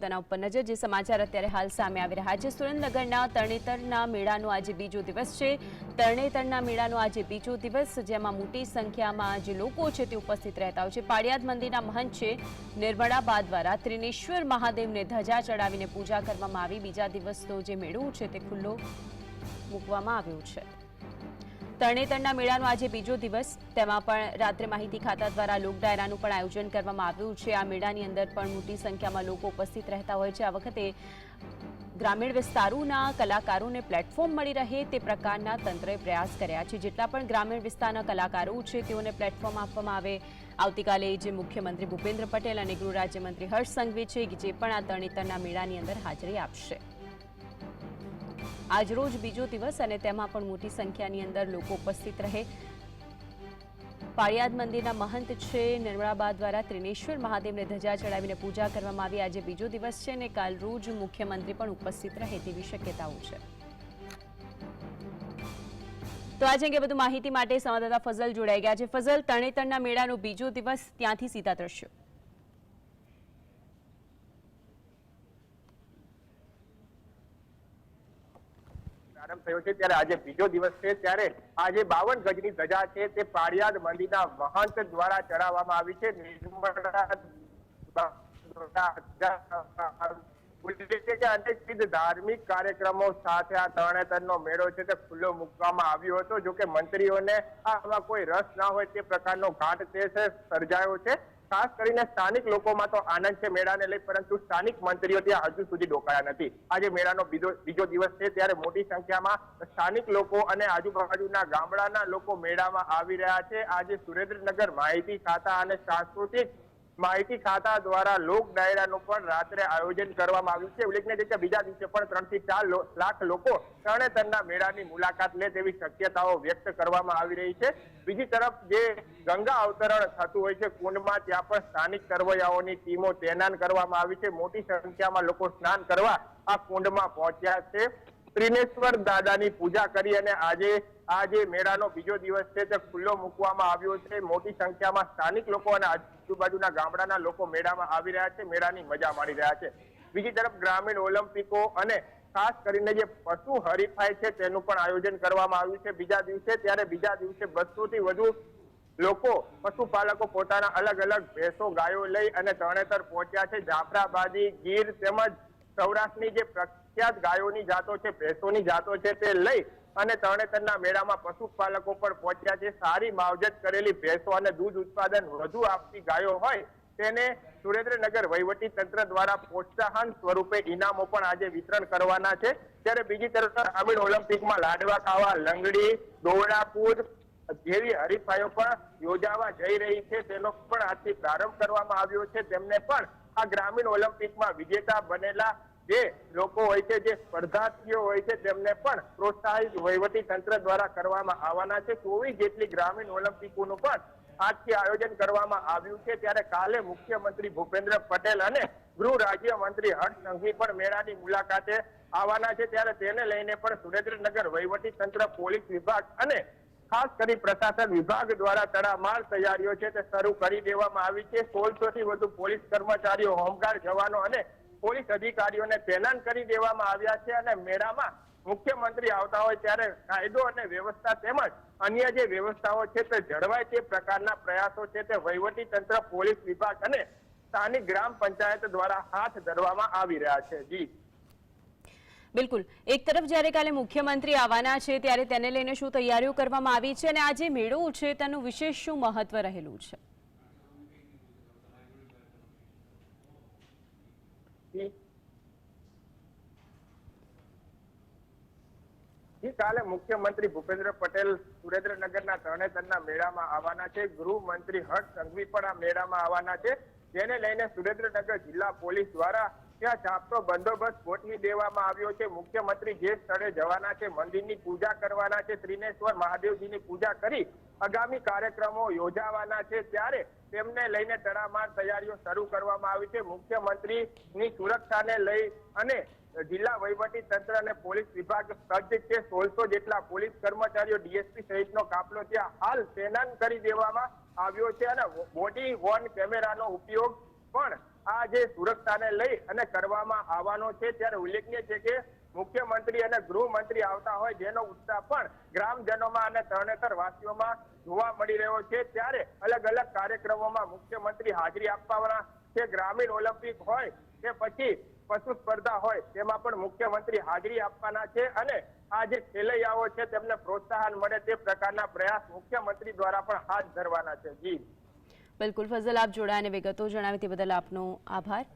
તેના ઉપર નજર જે સમાચાર અત્યારે હાલ સામે આવી રહ્યા છે. સુરેન્દ્રનગરના તરણેતરના મેળાનો આજે બીજો દિવસ છે. તરણેતરના મેળાનો આજે બીજો દિવસ, જેમાં મોટી સંખ્યામાં જે લોકો છે તે ઉપસ્થિત રહેતા હોય છે. પાળિયાદ મંદિરના મહંત છે નિર્મળાબા દ્વારા ત્રિનેશ્વર મહાદેવને ધજા ચડાવીને પૂજા કરવામાં આવી. બીજા દિવસનો જે મેળો છે તે ખુલ્લો મૂકવામાં આવ્યો છે. તરણેતરના મેળાનો આજે બીજો દિવસ. તેમાં પણ રાત્રે માહિતી ખાતા દ્વારા લોક ડાયરાનું પણ આયોજન કરવામાં આવ્યું છે. આ મેળાની અંદર પણ મોટી સંખ્યામાં લોકો ઉપસ્થિત રહેતા હોય છે. આ વખતે ગ્રામીણ વિસ્તારોના કલાકારોને પ્લેટફોર્મ મળી રહે તે પ્રકારના તંત્રએ પ્રયાસ કર્યા છે. જેટલા પણ ગ્રામીણ વિસ્તારના કલાકારો છે, તેઓને પ્લેટફોર્મ આપવામાં આવે. આવતીકાલે જે મુખ્યમંત્રી ભૂપેન્દ્ર પટેલ અને ગૃહ રાજ્યમંત્રી હર્ષ સંઘવી છે, જે પણ આ તરણેતરના મેળાની અંદર હાજરી આપશે. આજરોજ બીજો દિવસ અને તેમાં પણ મોટી સંખ્યાની અંદર લોકો ઉપસ્થિત રહે. પાળિયાદ મંદિરના મહંત છે, નિર્મળાબા દ્વારા ત્રિનેશ્વર મહાદેવને ધજા ચડાવીને પૂજા કરવામાં આવી. આજે બીજો દિવસ છે અને કાલ રોજ મુખ્યમંત્રી પણ ઉપસ્થિત રહે તેવી શક્યતાઓ છે. તો આજે અંગે વધુ માહિતી માટે સંવાદદાતા ફઝલ જોડાઈ ગયા છે. ફઝલ તરણેતરના મેળાનો બીજો દિવસ ત્યાંથી સીધા દ્રશ્યો. પ્રારંભ થયો છે ત્યારે આજે બીજો દિવસ છે ત્યારે આજે બાવન ગજની ધજા છે તે પાળિયાદ મંદિરના મહંત દ્વારા ચડાવવામાં આવી છે. છે ધાર્મિક કાર્યક્રમો સાથે આ તરણેતરનો મેળો છે તે ખુલ્લો મૂકવામાં આવ્યો હતો. જોકે મંત્રીઓને આમાં કોઈ રસ ના હોય તે પ્રકારનો ઘાટ તે છે, સર્જાયો છે. ખાસ કરીને સ્થાનિક લોકોમાં તો આનંદ છે મેળાને લઈ, પરંતુ સ્થાનિક મંત્રીઓ ત્યાં હજુ સુધી ડોકાયા નથી. આજે મેળાનો બીજો બીજો દિવસ છે, ત્યારે મોટી સંખ્યામાં સ્થાનિક લોકો અને આજુબાજુના ગામડાના લોકો મેળામાં આવી રહ્યા છે. આજે સુરેન્દ્રનગર માહિતી ખાતા અને સાંસ્કૃતિક માહિતી ખાતા દ્વારા લોક ડાયરાનું પણ રાત્રે આયોજન કરવામાં આવ્યું છે. ઉલ્લેખનીય છે કે બીજા દિવસે પણ ત્રણથી ચાર લાખ લોકો તરણેતરના મેળાની મુલાકાત લે તેવી શક્યતાઓ વ્યક્ત કરવામાં આવી રહી છે. બીજી તરફ જે ગંગા અવતરણ થતું હોય છે, કુંડમાં ત્યાં પણ સ્થાનિક તરવૈયાઓની ટીમો તૈનાત કરવામાં આવી છે. મોટી સંખ્યામાં લોકો સ્નાન કરવા આ કુંડમાં પહોંચ્યા છે. ત્રિનેશ્વર દાદાની પૂજા કરી અને આજે આ જે મેળાનો બીજો દિવસ છે તે ખુલ્લો મૂકવામાં આવ્યો છે. મોટી સંખ્યામાં સ્થાનિક લોકો અને આજુબાજુના ગામડાના લોકો મેળામાં આવી રહ્યા છે, મેળાની મજા માણી રહ્યા છે. બીજી તરફ ગ્રામીણ ઓલિમ્પિકો અને ખાસ કરીને જે પશુ હરીફાઈ છે, તેનું પણ આયોજન કરવામાં આવ્યું છે. બીજા દિવસે, ત્યારે બીજા દિવસે બસો થી વધુ લોકો, પશુપાલકો પોતાના અલગ અલગ ભેંસો ગાયો લઈ અને તરણેતર પહોંચ્યા છે. જાફરાબાદી, ગીર તેમજ સૌરાષ્ટ્રની જે પ્રખ્યાત ગાયોની જાતો છે, ભેંસોની જાતો છે તે લઈ અને તરણેતરના મેળામાં પશુપાલકો પણ પહોંચ્યા છે. સારી માવજત કરેલી ભેંસો અને દૂધ ઉત્પાદન વધુ આપતી ગાયો હોય તેને સુરેન્દ્રનગર વહીવટી તંત્ર દ્વારા પ્રોત્સાહન સ્વરૂપે ઇનામો પણ આજે વિતરણ કરવાના છે. ત્યારે બીજી તરફ ગ્રામીણ ઓલિમ્પિકમાં લાડવા ખાવા, લંગડી દોરડાકૂદ જેવી હરીફાઈઓ પણ યોજાવા જઈ રહી છે. તેનો પણ આજથી પ્રારંભ કરવામાં આવ્યો છે. તેમને પણ આ ગ્રામીણ ઓલિમ્પિકમાં વિજેતા બનેલા જે લોકો હોય છે, જે સ્પર્ધાર્થીઓ હોય છે, તેમને પણ પ્રોત્સાહિત વહીવટી તંત્ર દ્વારા કરવામાં આવવાના છે. ચોવીસ જેટલી ગ્રામીણ ઓલિમ્પિકોનું પણ આજથી આયોજન કરવામાં આવ્યું છે. ત્યારે કાલે મુખ્યમંત્રી ભૂપેન્દ્ર પટેલ અને ગૃહ રાજ્યમંત્રી હર્ષ સંઘવી પણ મેળાની મુલાકાતે આવવાના છે. ત્યારે તેને લઈને પણ સુરેન્દ્રનગર વહીવટી તંત્ર, પોલીસ વિભાગ અને ખાસ કરી પ્રશાસન વિભાગ દ્વારા તડામાર તૈયારીઓ છે તે શરૂ કરી દેવામાં આવી છે. સોળસો થી વધુ પોલીસ કર્મચારીઓ, હોમગાર્ડ જવાનો અને પોલીસ અધિકારીઓને તૈનાત કરી દેવામાં આવ્યા છે અને મેળામાં મુખ્યમંત્રી આવતા હોય ત્યારે કાયદો અને વ્યવસ્થા તેમજ અન્ય જે વ્યવસ્થાઓ છે તે જળવાય તે પ્રકારના પ્રયાસો છે તે વહીવટી તંત્ર પોલીસ વિભાગ અને સ્થાનિક ગ્રામ પંચાયત દ્વારા હાથ ધરવામાં આવી રહ્યા છે. જી. બિલકુલ. એક તરફ જ્યારે કાલે મુખ્યમંત્રી આવવાના છે ત્યારે તેને લઈને શું તૈયારીઓ કરવામાં આવી છે અને આ જે મેળો છે તેનું વિશેષ શું મહત્વ રહેલું છે જી જી, કાલે મુખ્યમંત્રી ભૂપેન્દ્ર પટેલ સુરેન્દ્રનગરના તરણેતરના મેળામાં આવવાના છે. ગૃહમંત્રી હર્ષ સંઘવી પણ આ મેળામાં આવવાના છે. જેને લઈને સુરેન્દ્રનગર જિલ્લા પોલીસ દ્વારા ત્યાં ચાપતો બંદોબસ્ત ગોઠવી દેવામાં આવ્યો છે. મુખ્યમંત્રી જે સ્થળે જવાના છે મંદિરની પૂજા કરવાના છે. ત્રિનેશ્વર મહાદેવજીની પૂજા કરી આગામી કાર્યક્રમો યોજાવાના છે. ત્યારે તેમને લઈને તડામાર તૈયારીઓ શરૂ કરવામાં આવી છે. મુખ્યમંત્રીની સુરક્ષાને લઈ અને જિલ્લા વહીવટી તંત્ર અને પોલીસ વિભાગ સજ્જ છે. સોળસો જેટલા પોલીસ કર્મચારીઓ ડીએસપી સહિતનો કાફલો ત્યાં હાલ તૈનાત કરી દેવામાં આવ્યો છે અને બોડી વોર્ન કેમેરાનો ઉપયોગ પણ આ જે સુરક્ષાને લઈ અને કરવામાં આવવાનો છે. ત્યારે ઉલ્લેખનીય છે કે મુખ્યમંત્રી અને ગૃહમંત્રી આવતા હોય જેનો ઉત્સાહ પણ ગ્રામજનોમાં અને તરણેતર વાસીઓમાં જોવા મળી રહ્યો છે. ત્યારે અલગ અલગ કાર્યક્રમોમાં મુખ્યમંત્રી હાજરી આપવાના છે ગ્રામીણ ઓલિમ્પિક હોય કે પછી પશુ સ્પર્ધા હોય, તેમાં પણ મુખ્યમંત્રી હાજરી આપવાના છે અને આ જે ખેલૈયાઓ છે તેમને પ્રોત્સાહન મળે તે પ્રકારના પ્રયાસ મુખ્યમંત્રી દ્વારા પણ હાથ ધરવાના છે. જી. બિલકુલ. ફઝલ, આપ જોડાયા અને વિગતો જણાવી તે બદલ આપનો આભાર.